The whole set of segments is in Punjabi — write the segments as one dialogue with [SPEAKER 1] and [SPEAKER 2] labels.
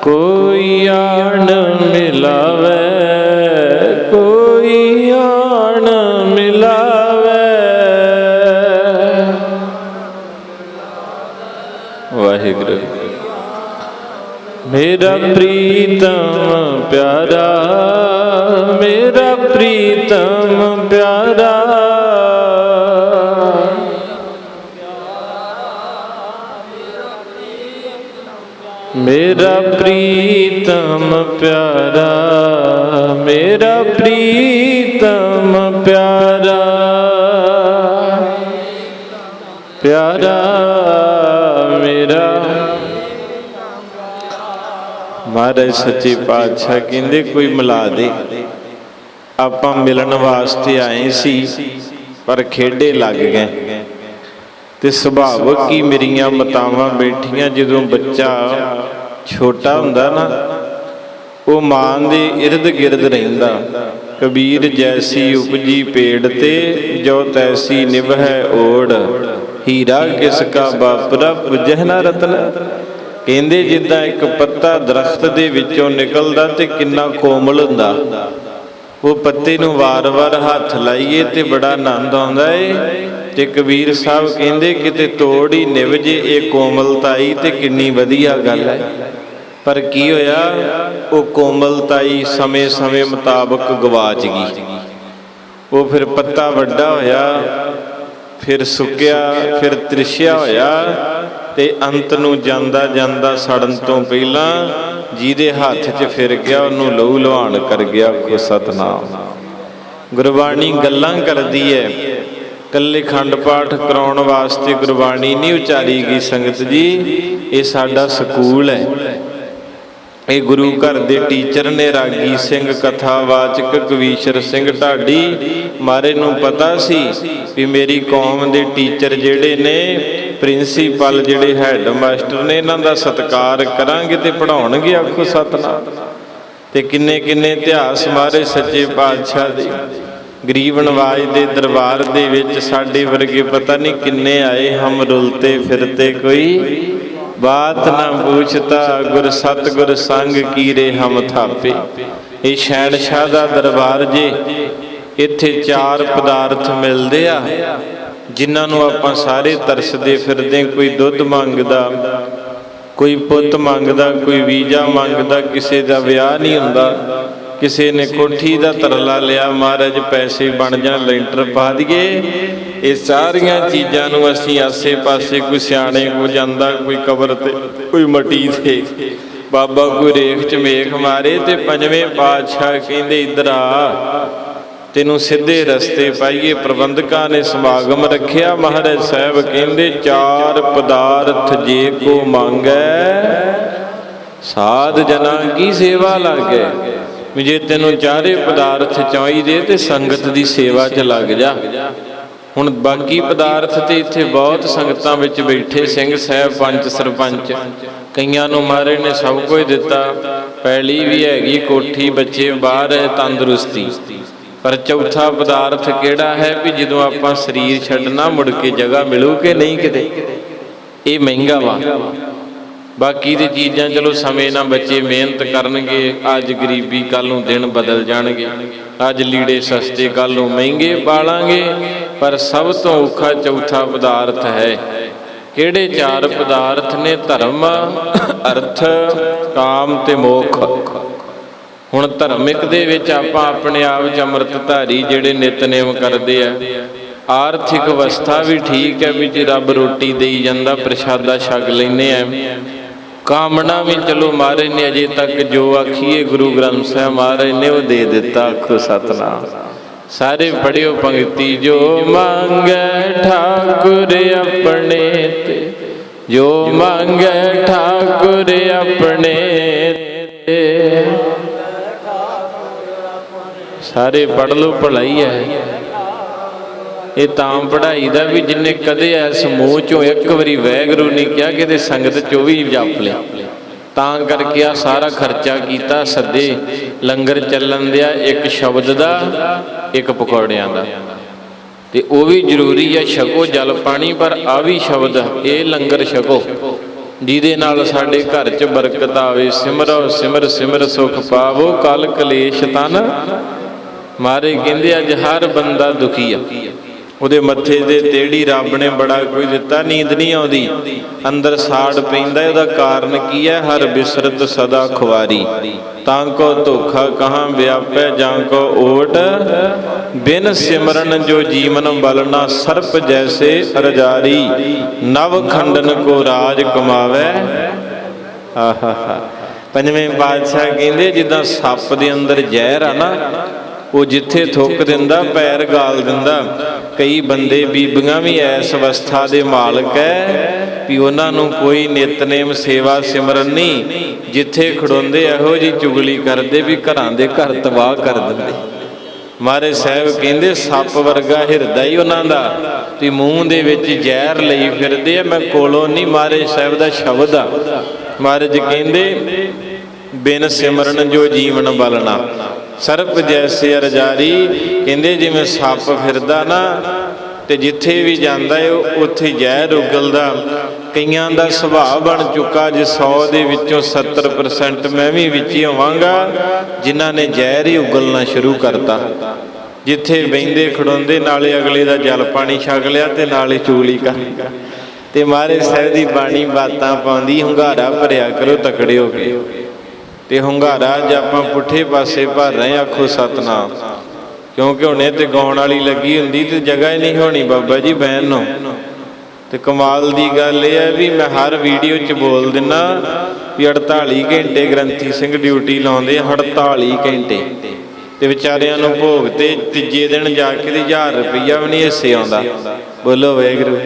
[SPEAKER 1] ਕੋਈ ਆਣ ਮਿਲਾਵੇ। ਪ੍ਰੀਤਮ ਪਿਆਰਾ, ਮੇਰਾ ਪ੍ਰੀਤਮ ਪਿਆਰਾ। ਪਿਆਰਾ, ਮੇਰਾ। ਮਹਾਰਾਜ ਸੱਚੇ ਪਾਤਸ਼ਾਹ ਕਹਿੰਦੇ, ਕੋਈ ਮਿਲਾ ਦੇ। ਆਪਾਂ ਮਿਲਣ ਵਾਸਤੇ ਆਏ ਸੀ, ਪਰ ਖੇਡੇ ਲੱਗ ਗਏ। ਤੇ ਸੁਭਾਵਕ ਹੀ ਮੇਰੀਆਂ ਮਤਾਵਾਂ ਬੈਠੀਆਂ ਜਦੋਂ ਬੱਚਾ ਛੋਟਾ ਹੁੰਦਾ ਨਾ, ਉਹ ਮਾਨ ਦੇ ird ਗਿਰਦ ਰਹਿੰਦਾ। ਕਬੀਰ ਜੈਸੀ ਉਪਜੀ ਪੇੜ ਤੇ, ਜੋ ਤੈਸੀ ਨਿਭੈ ਓੜ। ਹੀਰਾ ਕਿਸ ਕਾ ਬਾਪਰਾ ਪੁਜਹ ਨਾ ਰਤਨ। ਕਹਿੰਦੇ ਜਿੱਦਾਂ ਇੱਕ ਪੱਤਾ ਦਰਖਤ ਦੇ ਵਿੱਚੋਂ ਨਿਕਲਦਾ ਤੇ ਕਿੰਨਾ ਕੋਮਲ ਹੁੰਦਾ। ਉਹ ਪੱਤੇ ਨੂੰ ਵਾਰ-ਵਾਰ ਹੱਥ ਲਾਈਏ ਤੇ ਬੜਾ ਆਨੰਦ ਆਉਂਦਾ ਏ। ਤੇ ਕਬੀਰ ਸਾਹਿਬ ਕਹਿੰਦੇ, ਕਿਤੇ ਤੋੜ ਹੀ ਨਿਭ ਜੇ ਇਹ ਕੋਮਲਤਾਈ ਤੇ ਕਿੰਨੀ ਵਧੀਆ ਗੱਲ ਹੈ। ਪਰ ਕੀ ਹੋਇਆ? ਉਹ ਕੋਮਲਤਾਈ ਸਮੇਂ-ਸਮੇਂ ਮੁਤਾਬਕ ਗਵਾਚ ਗਈ ਉਹ ਫਿਰ ਪੱਤਾ ਵੱਡਾ ਹੋਇਆ, ਫਿਰ ਸੁੱਕਿਆ, ਫਿਰ ਤ੍ਰਿਸ਼ਿਆ ਹੋਇਆ ਤੇ ਅੰਤ ਨੂੰ ਜਾਂਦਾ ਜਾਂਦਾ ਸੜਨ ਤੋਂ ਪਹਿਲਾਂ ਜਿਹਦੇ ਹੱਥ 'ਚ ਫਿਰ ਗਿਆ, ਉਹਨੂੰ ਲਹੂ ਲੁਹਾਨ ਕਰ ਗਿਆ ਕੋ ਸਤਨਾਮ। ਗੁਰਬਾਣੀ ਗੱਲਾਂ ਕਰਦੀ ਹੈ ਕੱਲੇ ਖੰਡ ਪਾਠ ਕਰਾਉਣ ਵਾਸਤੇ ਗੁਰਬਾਣੀ ਨਹੀਂ ਉਚਾਰੀ ਗਈ ਸੰਗਤ ਜੀ। ਇਹ ਸਾਡਾ ਸਕੂਲ ਹੈ। ਇਹ ਗੁਰੂ ਘਰ ਦੇ ਟੀਚਰ ਨੇ ਰਾਗੀ ਸਿੰਘ, ਕਥਾਵਾਚਕ ਕਵੀਸ਼ਰ ਸਿੰਘ ਢਾਡੀ ਮਾਰੇ ਨੂੰ ਪਤਾ ਸੀ ਵੀ ਮੇਰੀ ਕੌਮ ਦੇ ਟੀਚਰ ਜਿਹੜੇ ਨੇ, ਪ੍ਰਿੰਸੀਪਲ ਜਿਹੜੇ ਹੈੱਡ ਮਾਸਟਰ ਨੇ, ਇਹਨਾਂ ਦਾ ਸਤਿਕਾਰ ਕਰਾਂਗੇ ਤੇ ਪੜਾਉਣਗੇ ਆਖੋ ਸਤਨਾਮ। ਤੇ ਕਿੰਨੇ ਕਿੰਨੇ ਇਤਿਹਾਸ ਮਾਰੇ ਸੱਚੇ ਪਾਤਸ਼ਾਹ ਦੇ। ਗਰੀਬ ਨਵਾਜ ਦੇ ਦਰਬਾਰ ਦੇ ਵਿੱਚ ਸਾਡੇ ਵਰਗੇ ਪਤਾ ਨਹੀਂ ਕਿੰਨੇ ਆਏ ਹਮ ਰੁਲਤੇ ਫਿਰਤੇ ਕੋਈ। ਬਾਤ ਨਾ ਪੁੱਛਤਾ ਗੁਰ ਸਤਗੁਰ ਸੰਗ ਕੀਰੇ ਹਮ ਥਾਪੇ। ਇਹ ਸ਼ਹਿਨशाह ਦਾ ਦਰਬਾਰ ਜੇ, ਇੱਥੇ ਚਾਰ ਪਦਾਰਥ ਮਿਲਦੇ ਆ, ਜਿਨ੍ਹਾਂ ਨੂੰ ਆਪਾਂ ਸਾਰੇ ਤਰਸਦੇ ਫਿਰਦੇ ਕੋਈ ਦੁੱਧ ਮੰਗਦਾ, ਕੋਈ ਪੁੱਤ ਮੰਗਦਾ, ਕੋਈ ਵੀਜ਼ਾ ਮੰਗਦਾ, ਕਿਸੇ ਦਾ ਵਿਆਹ ਨਹੀਂ ਹੁੰਦਾ। ਕਿਸੇ ਨੇ ਕੋਠੀ ਦਾ ਤਰਲਾ ਲਿਆ ਮਹਾਰਾਜ ਪੈਸੇ ਬਣ ਜਾਣ ਲੈਂਟਰ ਪਾ ਦਈਏ। ਇਹ ਸਾਰੀਆਂ ਚੀਜ਼ਾਂ ਨੂੰ ਅਸੀਂ ਆਸੇ-ਪਾਸੇ ਕੋਈ ਸਿਆਣੇ ਕੋ ਜਾਂਦਾ ਕੋਈ ਕਬਰ ਤੇ ਕੋਈ ਮਟੀ ਤੇ। ਬਾਬਾ ਕੋਈ ਰੇਖ ਚ ਮੇਖ ਮਾਰੇ ਤੇ ਪੰਜਵੇਂ ਪਾਤਸ਼ਾਹ ਕਹਿੰਦੇ ਇਧਰ ਆ। ਤੈਨੂੰ ਸਿੱਧੇ ਰਸਤੇ ਪਾਈਏ। ਪ੍ਰਬੰਧਕਾਂ ਨੇ ਸਮਾਗਮ ਰੱਖਿਆ। ਮਹਾਰਾਜ ਸਾਹਿਬ ਕਹਿੰਦੇ ਚਾਰ ਪਦਾਰਥ ਜੇ ਕੋ ਮੰਗੈ ਸਾਧ ਜਨਾਂ ਕੀ ਸੇਵਾ ਲਾਗੇ। ਵੀ ਜੇ ਤੈਨੂੰ ਚਾਰੇ ਪਦਾਰਥ ਚਾਹੀਦੇ ਤੇ ਸੰਗਤ ਦੀ ਸੇਵਾ 'ਚ ਲੱਗ ਜਾ। ਹੁਣ ਬਾਕੀ ਪਦਾਰਥ ਤੇ ਇੱਥੇ ਬਹੁਤ ਸੰਗਤਾਂ ਵਿੱਚ ਬੈਠੇ ਸਿੰਘ ਸਾਹਿਬ, ਪੰਚ ਸਰਪੰਚ। ਕਈਆਂ ਨੂੰ ਮਾਰੇ ਨੇ ਸਭ ਕੁਝ ਦਿੱਤਾ। ਪੈਲੀ ਵੀ ਹੈਗੀ, ਕੋਠੀ, ਬੱਚੇ, ਬਾਹਰ ਹੈ, ਤੰਦਰੁਸਤੀ। ਪਰ ਚੌਥਾ ਪਦਾਰਥ ਕਿਹੜਾ ਹੈ ਵੀ ਜਦੋਂ ਆਪਾਂ ਸਰੀਰ ਛੱਡਣਾ ਮੁੜ ਕੇ ਜਗ੍ਹਾ ਮਿਲੂ ਕਿ ਨਹੀਂ ਕਿਤੇ? ਇਹ ਮਹਿੰਗਾ ਵਾ। ਬਾਕੀ ਦੀ ਚੀਜ਼ਾਂ ਚਲੋ ਸਮੇਂ ਨਾਲ ਬੱਚੇ ਮਿਹਨਤ ਕਰਨਗੇ, ਅੱਜ ਗਰੀਬੀ ਕੱਲ ਨੂੰ ਦਿਨ ਬਦਲ ਜਾਣਗੇ। ਅੱਜ ਲੀੜੇ ਸਸਤੇ ਕੱਲ ਨੂੰ ਮਹਿੰਗੇ ਪਾਲਾਂਗੇ, ਪਰ ਸਭ ਤੋਂ ਔਖਾ ਚੌਥਾ ਪਦਾਰਥ ਹੈ। ਕਿਹੜੇ ਚਾਰ ਪਦਾਰਥ ਨੇ ਧਰਮ, ਅਰਥ, ਕਾਮ ਤੇ ਮੋਖ? ਹੁਣ ਧਰਮਿਕ ਦੇ ਵਿੱਚ ਆਪਾਂ ਆਪਣੇ ਆਪ ਚ ਅੰਮ੍ਰਿਤਧਾਰੀ ਜਿਹੜੇ ਨਿਤਨੇਮ ਕਰਦੇ ਆ, ਆਰਥਿਕ ਅਵਸਥਾ ਵੀ ਠੀਕ ਹੈ ਵੀ ਜੇ ਰੱਬ ਰੋਟੀ ਦੇਈ ਜਾਂਦਾ, ਪ੍ਰਸ਼ਾਦਾ ਛਕ ਲੈਨੇ ਆ। ਕਾਮਣਾ ਵੀ ਚਲੋ ਮਹਾਰਾਜ ਨੇ, ਅਜੇ ਤੱਕ ਜੋ ਆਖੀਏ ਗੁਰੂ ਗ੍ਰੰਥ ਸਾਹਿਬ ਮਹਾਰਾਜ ਨੇ, ਉਹ ਦੇ ਦਿੱਤਾ ਆਖੋ ਸਤਨਾਮ। ਸਾਰੇ ਪੜਿਓ ਪੰਕਤੀ ਜੋ ਮੰਗੈ ਠਾਕੁਰ ਆਪਣੇ ਤੇ, ਜੋ ਮੰਗੈ ਠਾਕੁਰ ਆਪਣੇ ਤੇ। ਸਾਰੇ ਪੜ ਲਓ, ਭਲਾਈ ਹੈ। ਇਹ ਤਾਂ ਪੜਾਈ ਦਾ ਵੀ ਜਿੰਨੇ ਕਦੇ ਐਸ ਮੂੰਹ ਚੋਂ ਇੱਕ ਵਾਰੀ ਵੈਗਰੂ ਨਹੀਂ ਕਿਹਾ ਕਿਤੇ ਸੰਗਤ ਚੋਂ ਵੀ ਜਪ ਲਿਆ ਤਾਂ ਕਰਕੇ ਆ ਸਾਰਾ ਖਰਚਾ ਕੀਤਾ ਸੱਦੇ, ਲੰਗਰ ਚੱਲਣ ਦਿਆ, ਇੱਕ ਸ਼ਬਦ ਦਾ, ਇੱਕ ਪਕੌੜਿਆਂ ਦਾ। ਤੇ ਉਹ ਵੀ ਜ਼ਰੂਰੀ ਆ, ਛਕੋ ਜਲ ਪਾਣੀ, ਪਰ ਆ ਵੀ ਸ਼ਬਦ, ਇਹ ਲੰਗਰ ਛਕੋ। ਜਿਹਦੇ ਨਾਲ ਸਾਡੇ ਘਰ 'ਚ ਬਰਕਤ ਆਵੇ, ਸਿਮਰੋ ਸਿਮਰ ਸਿਮਰ ਸੁਖ ਪਾਵੋ, ਕਲ ਕਲੇਸ਼ ਤਨ। ਮਾਰੇ ਕਹਿੰਦੇ, ਅੱਜ ਹਰ ਬੰਦਾ ਦੁਖੀ ਆ। ਉਹਦੇ ਮੱਥੇ ਦੇ ਤੇੜੀ ਰੱਬ ਨੇ ਬੜਾ ਕੋਈ ਦਿੱਤਾ, ਨੀਂਦ ਨਹੀਂ ਆਉਂਦੀ। ਅੰਦਰ ਸਾੜ ਪੈਂਦਾ ਉਹਦਾ ਕਾਰਨ ਕੀ ਹੈ? ਹਰ ਬਿਸਰਤ ਸਦਾ ਖੁਆਰੀ ਤਾਂ ਕੋ ਧੋਖਾ ਕਹਾਂ ਵਿਆਪੈ, ਜਾਂ ਕੋ ਓਟ। ਬਿਨ ਸਿਮਰਨ ਜੋ ਜੀਵਨ ਬਲਨਾ, ਸਰਪ ਜੈਸੇ ਰਜਾਰੀ ਨਵ ਖੰਡਨ ਕੋ ਰਾਜ ਕਮਾਵੇ। ਆਹਾਹਾ। ਪੰਜਵੇਂ ਬਾਦਸ਼ਾਹ ਕਹਿੰਦੇ, ਜਿੱਦਾਂ ਸੱਪ ਦੇ ਅੰਦਰ ਜ਼ਹਿਰ ਆ ਨਾ, ਉਹ ਜਿੱਥੇ ਥੁੱਕ ਦਿੰਦਾ, ਪੈਰ ਗਾਲ ਦਿੰਦਾ। ਕਈ ਬੰਦੇ ਬੀਬੀਆਂ ਵੀ ਐਸ ਅਵਸਥਾ ਦੇ ਮਾਲਕ ਐ ਵੀ ਉਹਨਾਂ ਨੂੰ ਕੋਈ ਨਿਤਨੇਮ ਸੇਵਾ ਸਿਮਰਨ ਨਹੀਂ, ਜਿੱਥੇ ਖੜੋਂਦੇ ਇਹੋ ਜੀ ਚੁਗਲੀ ਕਰਦੇ ਵੀ ਘਰਾਂ ਦੇ ਘਰ ਤਬਾਹ ਕਰ ਦਿੰਦੇ। ਮਾਰੇ ਸਾਹਿਬ ਕਹਿੰਦੇ, ਸੱਪ ਵਰਗਾ ਹਿਰਦਾ ਹੀ ਉਹਨਾਂ ਦਾ ਤੇ ਮੂੰਹ ਦੇ ਵਿੱਚ ਜ਼ਹਿਰ ਲਈ ਫਿਰਦੇ ਆ, ਮੈਂ ਕੋਲੋਂ ਨਹੀਂ, ਮਾਰੇ ਸਾਹਿਬ ਦਾ ਸ਼ਬਦ ਆ। ਮਹਾਰਾਜ ਕਹਿੰਦੇ, ਬਿਨ ਸਿਮਰਨ ਜੋ ਜੀਵਨ ਬਲਣਾ। ਸਰਪ ਜੈਸੇ ਰਜਾਰੀ ਕਹਿੰਦੇ ਜਿਵੇਂ ਸੱਪ ਫਿਰਦਾ ਨਾ, ਤੇ ਜਿੱਥੇ ਵੀ ਜਾਂਦਾ ਏ ਉੱਥੇ ਜ਼ਹਿਰ ਉਗਲਦਾ। ਕਈਆਂ ਦਾ ਸੁਭਾਅ ਬਣ ਚੁੱਕਾ ਜੇ 100 ਦੇ ਵਿੱਚੋਂ 70% ਮੈਂ ਵੀ ਵਿੱਚ ਹੀ ਹੋਵਾਂਗਾ, ਜਿਨ੍ਹਾਂ ਨੇ ਜ਼ਹਿਰ ਹੀ ਉਗਲਣਾ ਸ਼ੁਰੂ ਕਰਤਾ। ਜਿੱਥੇ ਬੈੰਦੇ ਖੜੋਂਦੇ, ਨਾਲੇ ਅਗਲੇ ਦਾ ਜਲ ਪਾਣੀ ਛਕ ਲਿਆ ਤੇ ਨਾਲੇ ਚੂਲੀ ਕਰ ਤੇ ਮਾਰੇ ਸਾਹਿਬ ਦੀ ਬਾਣੀ ਬਾਤਾਂ ਪਾਉਂਦੀ, ਹੁੰਗਾਰਾ ਭਰਿਆ ਕਰੋ, ਤਕੜੇ ਹੋ ਕੇ। ਤੇ ਹੁੰਗਾਰਾ ਜੇ ਆਪਾਂ ਪੁੱਠੇ ਪਾਸੇ ਭਰ ਰਹੇ ਆਖੋ ਸਤਨਾਮ। ਕਿਉਂਕਿ ਹੁਣੇ ਤੇ ਗਾਉਣ ਵਾਲੀ ਲੱਗੀ ਹੁੰਦੀ ਤੇ ਜਗ੍ਹਾ ਹੀ ਨਹੀਂ ਹੋਣੀ ਬਾਬਾ ਜੀ ਬਹਿਣ ਨੂੰ। ਤੇ ਕਮਾਲ ਦੀ ਗੱਲ ਇਹ ਹੈ ਵੀ ਮੈਂ ਹਰ ਵੀਡੀਓ 'ਚ ਬੋਲ ਦਿੰਨਾ ਵੀ 48 ਘੰਟੇ ਗ੍ਰੰਥੀ ਸਿੰਘ ਡਿਊਟੀ ਲਾਉਂਦੇ ਆ 48 ਘੰਟੇ। ਤੇ ਵਿਚਾਰਿਆਂ ਨੂੰ ਭੋਗ ਤੇ ਤੀਜੇ ਦਿਨ ਜਾ ਕੇ ਤੇ 1000 ਰੁਪਈਆ ਵੀ ਨਹੀਂ ਹਿੱਸੇ ਆਉਂਦਾ। ਬੋਲੋ ਵਾਹਿਗੁਰੂ।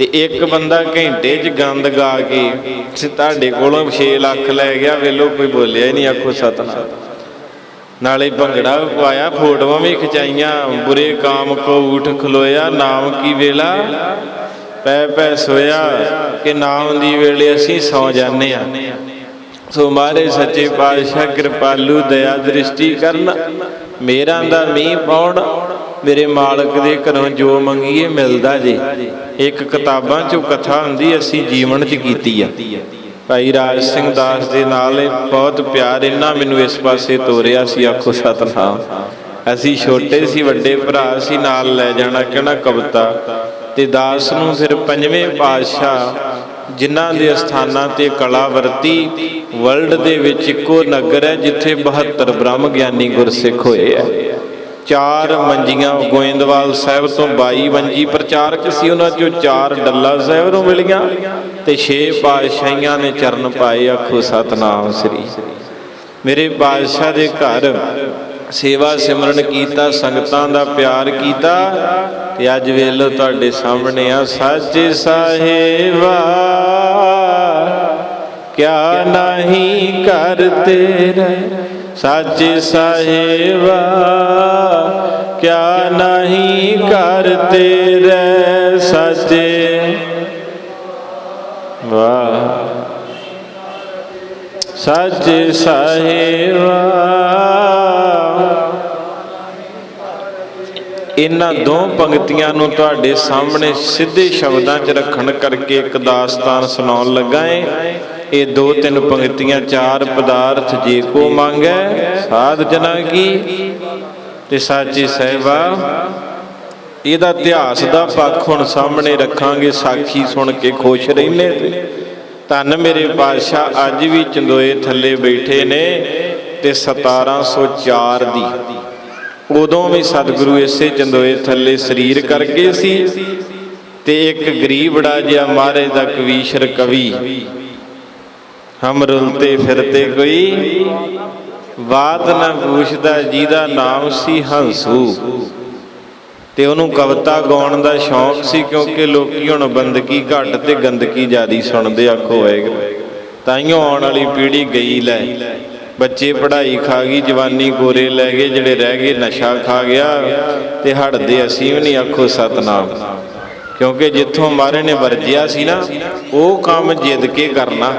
[SPEAKER 1] ਤੇ ਇੱਕ ਬੰਦਾ ਘੰਟੇ 'ਚ ਗੰਦ ਗਾ ਕੇ ਤੇ ਤੁਹਾਡੇ ਕੋਲੋਂ 6 ਲੱਖ ਲੈ ਗਿਆ ਵੇਲੋ ਕੋਈ ਬੋਲਿਆ ਹੀ ਨਹੀਂ, ਆਖੋ ਸਤਨਾਮ। ਨਾਲੇ ਭੰਗੜਾ ਵੀ ਪਵਾਇਆ ਫੋਟੋਆਂ ਵੀ ਖਿਚਾਈਆਂ, ਬੁਰੇ ਕਾਮ ਕੋ ਉਠ ਖਲੋਇਆ, ਨਾਮ ਕੀ ਵੇਲਾ? ਪੈ ਪੈ ਸੋਇਆ ਕਿ ਨਾਮ ਦੀ ਵੇਲੇ ਅਸੀਂ ਸੌ ਜਾਂਦੇ ਆ ਸੋ ਮਾਰੇ ਸੱਚੇ ਪਾਤਸ਼ਾਹ, ਕਿਰਪਾਲੂ, ਦਇਆ ਦ੍ਰਿਸ਼ਟੀ ਕਰਨ। ਮੇਰਾਂ ਦਾ ਮੀਂਹ ਪਾਉਣ। ਮੇਰੇ ਮਾਲਕ ਦੇ ਘਰੋਂ ਜੋ ਮੰਗੀਏ ਮਿਲਦਾ ਜੇ। ਇੱਕ ਕਿਤਾਬਾਂ ਚੋਂ ਕਥਾ ਹੁੰਦੀ ਅਸੀਂ ਜੀਵਨ 'ਚ ਕੀਤੀ ਆ। ਭਾਈ ਰਾਜ ਸਿੰਘ ਦਾਸ ਦੇ ਨਾਲ ਬਹੁਤ ਪਿਆਰ ਇਹਨਾਂ ਮੈਨੂੰ ਇਸ ਪਾਸੇ ਤੋਰਿਆ ਸੀ, ਆਖੋ ਸਤਨਾਮ। ਅਸੀਂ ਛੋਟੇ ਸੀ, ਵੱਡੇ ਭਰਾ ਸੀ, ਨਾਲ ਲੈ ਜਾਣਾ ਕਹਿਣਾ ਕਵਿਤਾ। ਤੇ ਦਾਸ ਨੂੰ ਫਿਰ ਪੰਜਵੇਂ ਪਾਤਸ਼ਾਹ, ਜਿਨ੍ਹਾਂ ਦੇ ਸਥਾਨਾਂ ਤੇ ਕਲਾ ਵਰਤੀ, ਵਰਲਡ ਦੇ ਵਿੱਚ ਇੱਕੋ ਨਗਰ ਹੈ, ਜਿੱਥੇ 72 ਬ੍ਰਹਮ ਗਿਆਨੀ ਗੁਰਸਿੱਖ ਹੋਏ ਆ। ਚਾਰ ਮੰਜੀਆਂ ਗੋਇੰਦਵਾਲ ਸਾਹਿਬ ਤੋਂ 22 ਮੰਜੀ ਪ੍ਰਚਾਰਕ ਸੀ ਉਹਨਾਂ ਚੋਂ ਚਾਰ ਡੱਲਾ ਸਾਹਿਬ ਨੂੰ ਮਿਲੀਆਂ ਤੇ 6 ਪਾਤਸ਼ਾਹੀਆਂ ਨੇ ਚਰਨ ਪਾਏ ਆਖੋ ਸਤਨਾਮ ਸ੍ਰੀ। ਮੇਰੇ ਪਾਤਸ਼ਾਹ ਦੇ ਘਰ ਸੇਵਾ ਸਿਮਰਨ ਕੀਤਾ ਸੰਗਤਾਂ ਦਾ ਪਿਆਰ ਕੀਤਾ ਤੇ ਅੱਜ ਵੇਲੋ ਤੁਹਾਡੇ ਸਾਹਮਣੇ ਆ ਸੱਚੇ ਸਾਹਿਬਾ ਕਿਆ ਨਹੀਂ ਕਰ ਤੇਰਾ ਸਾਚੇ ਸਾਹਿਬਾ, ਕਿਆ ਨਹੀਂ ਕਰ ਤੇਰੇ ਸਾਚੇ? ਵਾਹ। ਸਾਚੇ ਸਾਹਿਬਾ। ਇਹਨਾਂ ਦੋ ਪੰਕਤੀਆਂ ਨੂੰ ਤੁਹਾਡੇ ਸਾਹਮਣੇ ਸਿੱਧੇ ਸ਼ਬਦਾਂ 'ਚ ਰੱਖਣ ਕਰਕੇ ਇੱਕ ਦਾਸਤਾਨ ਸੁਣਾਉਣ ਲੱਗਾ ਏ। ਇਹ ਦੋ ਤਿੰਨ ਪੰਕਤੀਆਂ ਚਾਰ ਪਦਾਰਥ ਜੇ ਕੋ ਮੰਗੈ, ਸਾਧ ਜਨਾ ਕੀ? ਤੇ ਸਾਚੀ ਸਹਿਬਾ, ਇਹਦਾ ਇਤਿਹਾਸ ਦਾ ਪੱਖ ਹੁਣ ਸਾਹਮਣੇ ਰੱਖਾਂਗੇ, ਸਾਖੀ ਸੁਣ ਕੇ ਖੁਸ਼ ਰਹਿੰਦੇ ਤੇ। ਧੰਨ ਮੇਰੇ ਪਾਤਸ਼ਾਹ, ਅੱਜ ਵੀ ਚੰਦੋਏ ਥੱਲੇ ਬੈਠੇ ਨੇ ਤੇ 1704 ਦੀ। ਉਦੋਂ ਵੀ ਸਤਿਗੁਰੂ ਇਸੇ ਚੰਦੋਏ ਥੱਲੇ ਸਰੀਰ ਕਰਕੇ ਸੀ ਤੇ ਇੱਕ ਗਰੀਬੜਾ ਜਿਹਾ ਮਹਾਰਾਜ ਦਾ ਕਵੀਸ਼ਰ ਕਵੀ ਹਮ ਰੁਲਤੇ ਫਿਰਤੇ ਕੋਈ ਬਾਤ ਨਾ ਪੁੱਛਦਾ ਜਿਹਦਾ ਨਾਮ ਸੀ ਹੰਸੂ। ਤੇ ਉਹਨੂੰ ਕਵਿਤਾ ਗਾਉਣ ਦਾ ਸ਼ੌਂਕ ਸੀ ਕਿਉਂਕਿ ਲੋਕੀ ਹੁਣ ਬੰਦਗੀ ਘੱਟ ਤੇ ਗੰਦਗੀ ਜ਼ਿਆਦੀ ਸੁਣਦੇ ਆਖੋ ਹੋਏਗਾ। ਤਾਈਓ ਆਉਣ ਵਾਲੀ ਪੀੜ੍ਹੀ ਗਈ ਲੈ। ਬੱਚੇ ਪੜ੍ਹਾਈ ਖਾ ਗਈ, ਜਵਾਨੀ ਕੋਰੇ ਲੈ ਗਏ, ਜਿਹੜੇ ਰਹਿ ਗਏ ਨਸ਼ਾ ਖਾ ਗਿਆ ਤੇ ਹਟਦੇ ਅਸੀਂ ਵੀ ਨਹੀਂ, ਆਖੋ ਸਤਨਾਮ। ਕਿਉਂਕਿ ਜਿੱਥੋਂ ਮਾਰੇ ਨੇ ਵਰਜਿਆ ਸੀ ਨਾ, ਉਹ ਕੰਮ ਜਿੱਦ ਕੇ ਕਰਨਾ।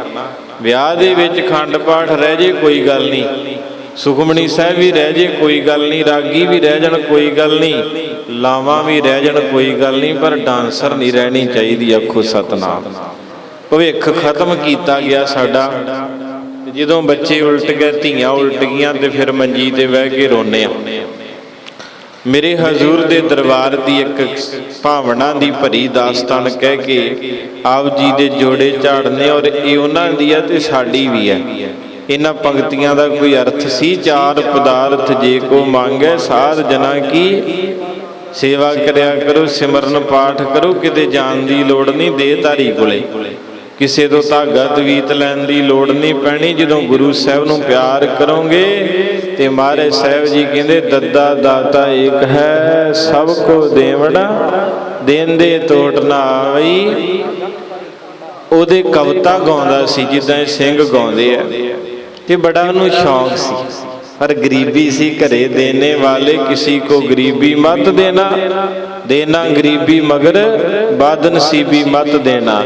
[SPEAKER 1] ਵਿਆਹ ਦੇ ਵਿੱਚ ਖੰਡ ਪਾਠ ਰਹਿ ਜੇ ਕੋਈ ਗੱਲ ਨਹੀਂ। ਸੁਖਮਣੀ ਸਾਹਿਬ ਵੀ ਰਹਿ ਜੇ ਕੋਈ ਗੱਲ ਨਹੀਂ, ਰਾਗੀ ਵੀ ਰਹਿ ਜਾਣ ਕੋਈ ਗੱਲ ਨਹੀਂ, ਲਾਵਾਂ ਵੀ ਰਹਿ ਜਾਣ ਕੋਈ ਗੱਲ ਨਹੀਂ, ਪਰ ਡਾਂਸਰ ਨਹੀਂ ਰਹਿਣੀ ਚਾਹੀਦੀ ਆਖੋ ਸਤਨਾਮ। ਭਵਿੱਖ ਖਤਮ ਕੀਤਾ ਗਿਆ ਸਾਡਾ। ਜਦੋਂ ਬੱਚੇ ਉਲਟ ਗਏ, ਧੀਆਂ ਉਲਟ ਗਈਆਂ, ਤੇ ਫਿਰ ਮੰਜੀ ਤੇ ਬਹਿ ਕੇ ਰੋਨੇ ਆ। ਮੇਰੇ ਹਜ਼ੂਰ ਦੇ ਦਰਬਾਰ ਦੀ ਇੱਕ ਭਾਵਨਾ ਦੀ ਭਰੀ ਦਾਸਤਾਨ ਕਹਿ ਕੇ ਆਪ ਜੀ ਦੇ ਜੋੜੇ ਝਾੜਨੇ ਔਰ ਇਹ ਉਹਨਾਂ ਦੀ ਹੈ ਤੇ ਸਾਡੀ ਵੀ ਹੈ। ਇਹਨਾਂ ਪੰਕਤੀਆਂ ਦਾ ਕੋਈ ਅਰਥ ਸੀ? ਚਾਰ ਪਦਾਰਥ ਜੇ ਕੋ ਮੰਗੈ ਸਾਧ ਜਨਾ ਕੀ? ਸੇਵਾ ਕਰਿਆ ਕਰੋ, ਸਿਮਰਨ ਪਾਠ ਕਰੋ, ਕਿਤੇ ਜਾਣ ਦੀ ਲੋੜ ਨਹੀਂ, ਦੇ ਧਾਰੀ ਕੋਲੇ। ਕਿਸੇ ਤੋਂ ਧਾਗਾ ਤਵੀਤ ਲੈਣ ਦੀ ਲੋੜ ਨਹੀਂ ਪੈਣੀ। ਜਦੋਂ ਗੁਰੂ ਸਾਹਿਬ ਨੂੰ ਪਿਆਰ ਕਰੋਗੇ ਤੇ ਮਹਾਰਾਜ ਸਾਹਿਬ ਜੀ ਕਹਿੰਦੇ, ਦੱਦਾ ਦਾਤਾ ਇੱਕ ਹੈ, ਸਭ ਕੋ ਦੇਵਣਾ ਦੇਂਦੇ ਤੋਟ ਨਾ ਆਵਈ। ਉਹਦੇ ਕਵਿਤਾ ਗਾਉਂਦਾ ਸੀ, ਜਿੱਦਾਂ ਇਹ ਸਿੰਘ ਗਾਉਂਦੇ ਆ। ਤੇ ਬੜਾ ਉਹਨੂੰ ਸ਼ੌਂਕ ਸੀ। ਪਰ ਗਰੀਬੀ ਸੀ, ਘਰੇ ਦੇਣੇ ਵਾਲੇ ਕਿਸੇ ਕੋ ਗਰੀਬੀ ਮਤ ਦੇਣਾ। ਦੇਣਾ ਗਰੀਬੀ ਮਗਰ, ਬਾਦ ਨਸੀਬੀ ਮਤ ਦੇਣਾ।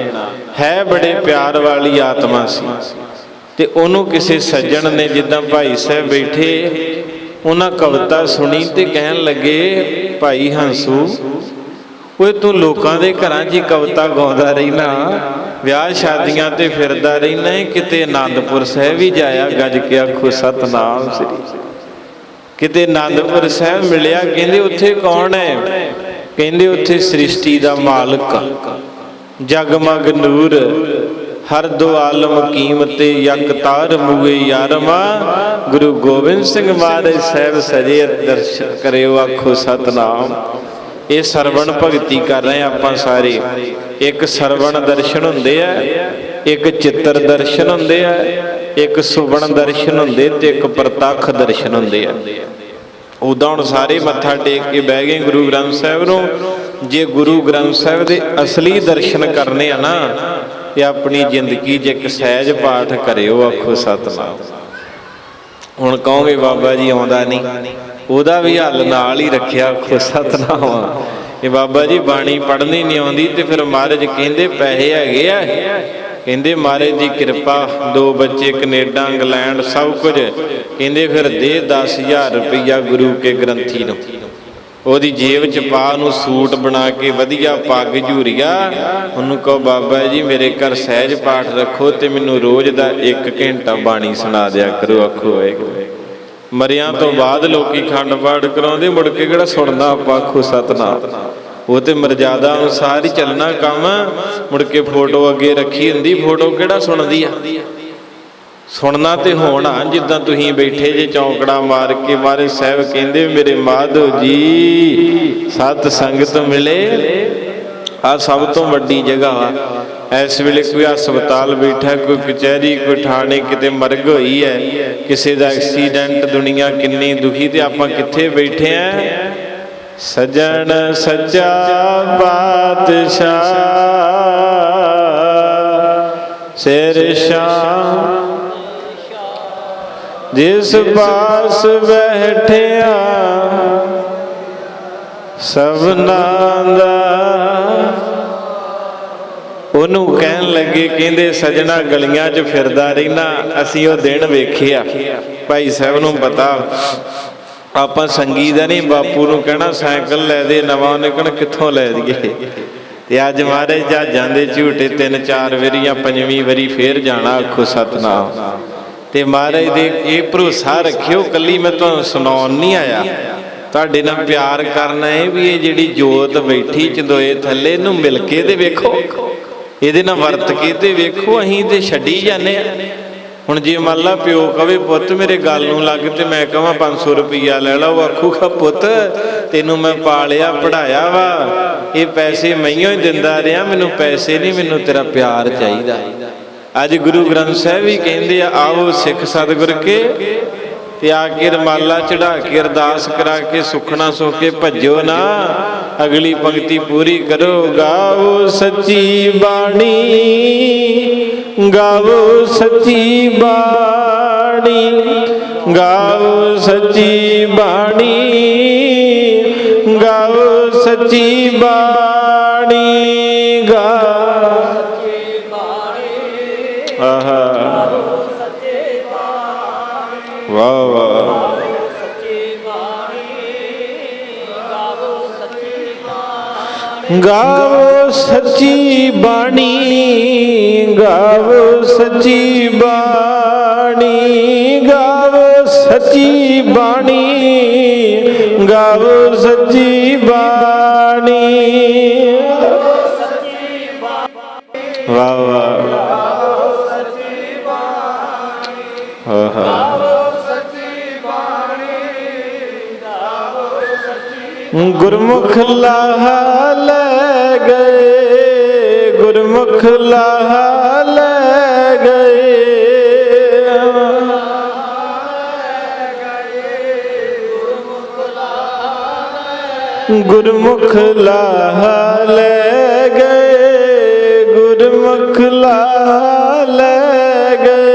[SPEAKER 1] ਹੈ ਬੜੇ ਪਿਆਰ ਵਾਲੀ ਆਤਮਾ ਸੀ। ਤੇ ਉਹਨੂੰ ਕਿਸੇ ਸੱਜਣ ਨੇ ਜਿੱਦਾਂ ਭਾਈ ਸਾਹਿਬ ਬੈਠੇ ਉਹਨਾਂ ਕਵਿਤਾ ਸੁਣੀ ਤੇ ਕਹਿਣ ਲੱਗੇ ਭਾਈ ਹੰਸੂ ਓਏ ਤੂੰ ਲੋਕਾਂ ਦੇ ਘਰਾਂ 'ਚ ਕਵਿਤਾ ਗਾਉਂਦਾ ਰਹਿਣਾ ਵਿਆਹ ਸ਼ਾਦੀਆਂ ਤੇ ਫਿਰਦਾ ਰਹਿਣਾ ਏ, ਕਿਤੇ ਆਨੰਦਪੁਰ ਸਾਹਿਬ ਵੀ ਜਾਇਆ ਗੱਜ ਕੇ ਆਖੋ ਸਤਨਾਮ ਸ੍ਰੀ ਕਿਤੇ ਆਨੰਦਪੁਰ ਸਾਹਿਬ ਮਿਲਿਆ ਕਹਿੰਦੇ ਉੱਥੇ ਕੌਣ ਹੈ? ਕਹਿੰਦੇ ਉੱਥੇ ਸ੍ਰਿਸ਼ਟੀ ਦਾ ਮਾਲਕ ਜਗਮਗ ਨੂਰ, ਹਰ ਦੋ ਆਲਮ ਕੀਮਤੇ ਯਕ ਤਾਰ ਮੂਏ ਯਾਰਮਾ ਗੁਰੂ ਗੋਬਿੰਦ ਸਿੰਘ ਮਹਾਰਾਜ ਸਾਹਿਬ ਸਜੇ ਦਰਸ਼ਨ ਕਰਿਓ, ਆਖੋ ਸਤਨਾਮ। ਇਹ ਸਰਵਣ ਭਗਤੀ ਕਰ ਰਹੇ ਆਪਾਂ ਸਾਰੇ। ਇੱਕ ਸਰਵਣ ਦਰਸ਼ਨ ਹੁੰਦੇ ਆ, ਇੱਕ ਚਿੱਤਰ ਦਰਸ਼ਨ ਹੁੰਦੇ ਆ, ਇੱਕ ਸੁਵਣ ਦਰਸ਼ਨ ਹੁੰਦੇ ਤੇ ਇੱਕ ਪ੍ਰਤੱਖ ਦਰਸ਼ਨ ਹੁੰਦੇ ਆ। ਉਦਾਂ ਹੁਣ ਸਾਰੇ ਮੱਥਾ ਟੇਕ ਕੇ ਬਹਿ ਗਏ ਗੁਰੂ ਗ੍ਰੰਥ ਸਾਹਿਬ ਨੂੰ। ਜੇ ਗੁਰੂ ਗ੍ਰੰਥ ਸਾਹਿਬ ਦੇ ਅਸਲੀ ਦਰਸ਼ਨ ਕਰਨੇ ਆ ਨਾ ਇਹ ਆਪਣੀ ਜ਼ਿੰਦਗੀ 'ਚ ਇੱਕ ਸਹਿਜ ਪਾਠ ਕਰਿਓ, ਆਖੋ ਸਤਨਾਮ। ਹੁਣ ਕਹੋਗੇ, ਬਾਬਾ ਜੀ ਆਉਂਦਾ ਨਹੀਂ। ਉਹਦਾ ਵੀ ਹੱਲ ਨਾਲ ਹੀ ਰੱਖਿਆ, ਆਖੋ ਸਤਨਾਮ। ਇਹ ਬਾਬਾ ਜੀ ਬਾਣੀ ਪੜ੍ਹਨੀ ਨਹੀਂ ਆਉਂਦੀ, ਤੇ ਫਿਰ ਮਹਾਰਾਜ ਕਹਿੰਦੇ, ਪੈਸੇ ਹੈਗੇ ਆ। ਕਹਿੰਦੇ, ਮਹਾਰਾਜ ਦੀ ਕਿਰਪਾ, ਦੋ ਬੱਚੇ ਕੈਨੇਡਾ ਇੰਗਲੈਂਡ, ਸਭ ਕੁਝ। ਕਹਿੰਦੇ, ਫਿਰ ਦੇ 10000 ਰੁਪਈਆ ਗੁਰੂ ਕੇ ਗ੍ਰੰਥੀ ਨੂੰ। ਉਹਦੀ ਜੇਬ ਚ ਪਾ ਨੂੰ ਸੂਟ ਬਣਾ ਕੇ ਵਧੀਆ ਪੱਗ ਝੂਰੀਆ। ਉਹਨੂੰ ਕਹੋ, ਬਾਬਾ ਜੀ, ਮੇਰੇ ਘਰ ਸਹਿਜ ਪਾਠ ਰੱਖੋ ਤੇ ਮੈਨੂੰ ਰੋਜ਼ ਦਾ 1 ਘੰਟਾ ਬਾਣੀ ਸੁਣਾ ਦਿਆ ਕਰੋ। ਆਖੋ ਵਾਹਿਗੁਰੂ ਮਰਿਆਂ ਤੋਂ ਬਾਅਦ ਲੋਕੀ ਖੰਡ ਪਾਠ ਕਰਾਉਂਦੇ, ਮੁੜ ਕੇ ਕਿਹੜਾ ਸੁਣਦਾ ਆਪਾਂ? ਆਖੋ, ਸਤਨਾਮ। ਉਹ ਤੇ ਮਰਜ਼ਾਦਾ ਅਨੁਸਾਰ ਹੀ ਚੱਲਣਾ ਕੰਮ। ਮੁੜ ਕੇ ਫੋਟੋ ਅੱਗੇ ਰੱਖੀ ਹੁੰਦੀ, ਫੋਟੋ ਕਿਹੜਾ ਸੁਣਦੀ ਆ? ਸੁਣਨਾ ਤੇ ਹੋਣਾ, ਜਿੱਦਾਂ ਤੁਸੀਂ ਬੈਠੇ ਜੇ ਚੌਂਕੜਾ ਮਾਰ ਕੇ ਮਾਰੇ ਸਾਹਿਬ ਕਹਿੰਦੇ ਮੇਰੇ ਮਾਧੋ ਜੀ, ਸਤ ਸੰਗਤ ਮਿਲੇ। ਆ ਸਭ ਤੋਂ ਵੱਡੀ ਜਗ੍ਹਾ ਵਾ। ਇਸ ਵੇਲੇ ਕੋਈ ਹਸਪਤਾਲ ਬੈਠਾ, ਕੋਈ ਕਚਹਿਰੀ, ਕੋਈ ਥਾਣੇ, ਕਿਤੇ ਮਰਗ ਹੋਈ ਹੈ, ਕਿਸੇ ਦਾ ਐਕਸੀਡੈਂਟ, ਦੁਨੀਆ ਕਿੰਨੀ ਦੁਖੀ ਤੇ ਆਪਾਂ ਕਿੱਥੇ ਬੈਠੇ ਆ? ਸਜਣ ਸੱਚਾ ਪਾਤਸ਼ਾਹ, ਸਿਰ ਸ਼ਾਹ ਜਿਸ ਪਾਸ ਬੈਠਿਆ ਸਭਨਾ ਦਾ। ਉਹਨੂੰ ਕਹਿਣ ਲੱਗੇ, ਕਹਿੰਦੇ, ਸਜਣਾ ਗਲੀਆਂ 'ਚ ਫਿਰਦਾ ਰਹਿਣਾ, ਅਸੀਂ ਉਹ ਦਿਨ ਵੇਖਿਆ। ਭਾਈ ਸਾਹਿਬ ਨੂੰ ਪਤਾ, ਆਪਾਂ ਸੰਗੀ ਦਾ ਨਹੀਂ, ਬਾਪੂ ਨੂੰ ਕਹਿਣਾ, ਸਾਈਕਲ ਲੈ ਦੇ, ਨਵਾਂ ਉਹਨੇ ਕਹਿਣਾ ਕਿੱਥੋਂ ਲੈ ਦਈਏ ਤੇ ਅੱਜ ਮਹਾਰਾਜ ਜਹਾਜ਼ਾਂ ਦੇ ਝੂਟੇ ਤਿੰਨ ਚਾਰ ਵਾਰੀਆਂ ਪੰਜਵੀਂ ਵਾਰੀ ਫੇਰ ਜਾਣਾ ਆਖੋ ਸਤਨਾਮ। ਤੇ ਮਹਾਰਾਜ ਦੇ ਇਹ ਭਰੋਸਾ ਰੱਖਿਓ ਕੱਲੀ ਮੈਂ ਤੁਹਾਨੂੰ ਸੁਣਾਉਣ ਨਹੀਂ ਆਇਆ। ਤੁਹਾਡੇ ਨਾਲ ਪਿਆਰ ਕਰਨਾ ਹੈ ਵੀ ਇਹ ਜਿਹੜੀ ਜੋਤ ਬੈਠੀ ਚੰਦੋਏ ਥੱਲੇ ਇਹਨੂੰ ਮਿਲ ਕੇ ਤੇ ਵੇਖੋ। ਇਹਦੇ ਨਾਲ ਵਰਤ ਕੇ ਤੇ ਵੇਖੋ ਅਸੀਂ ਤੇ ਛੱਡੀ ਜਾਂਦੇ ਆ ਹੁਣ ਜੇ ਮੰਨ ਲਾ ਪਿਓ ਕਵੇ ਪੁੱਤ ਮੇਰੇ ਗੱਲ ਨੂੰ ਲੱਗ ਤੇ ਮੈਂ ਕਹਾਂ 500 ਰੁਪਈਆ ਲੈ ਲਾ। ਉਹ ਆਖੂਗਾ ਪੁੱਤ ਤੈਨੂੰ ਮੈਂ ਪਾਲਿਆ ਪੜਾਇਆ ਵਾ। ਇਹ ਪੈਸੇ ਮਈਓ ਹੀ ਦਿੰਦਾ ਰਿਹਾ ਮੈਨੂੰ ਪੈਸੇ ਨਹੀਂ ਮੈਨੂੰ ਤੇਰਾ ਪਿਆਰ ਚਾਹੀਦਾ। ਅੱਜ ਗੁਰੂ ਗ੍ਰੰਥ ਸਾਹਿਬ ਵੀ ਕਹਿੰਦੇ ਆ, ਆਓ ਸਿੱਖ ਸਤਿਗੁਰ ਕੇ ਤੇ ਆ ਕੇ ਰਮਾਲਾ ਚੜਾ ਕੇ, ਅਰਦਾਸ ਕਰਾ ਕੇ, ਸੁਖਣਾ ਸੋ ਕੇ ਭੱਜੋ ਨਾ। ਅਗਲੀ ਪੰਕਤੀ ਪੂਰੀ ਕਰੋ, ਗਾਓ ਸੱਚੀ ਬਾਣੀ। ਗਾਓ ਸੱਚੀ ਬਾਣੀ। ਗਾਓ ਸੱਚੀ ਬਾਣੀ। ਗਾਓ ਸੱਚੀ ਬਾਣੀ। ਗਾਵੋ ਸੱਚੀ ਬਾਣੀ, ਗਾਵੋ ਸੱਚੀ ਬਾਣੀ, ਗਾਵੋ ਸੱਚੀ ਬਾਣੀ, ਗਾਵੋ ਸੱਚੀ ਬਾਣੀ। ਵਾਹ ਵਾਹ। ਆਹਾ ਗੁਰਮੁਖ ਲਾਹਾ ਗਏ ਗੁਰਮੁਖ ਲਾਹਾ ਲੈ ਗਏ। ਗੁਰਮੁਖ ਲਾਹਾ ਲੈ ਗਏ ਗੁਰਮੁਖ ਲਾਹਾ ਲੈ ਗਏ।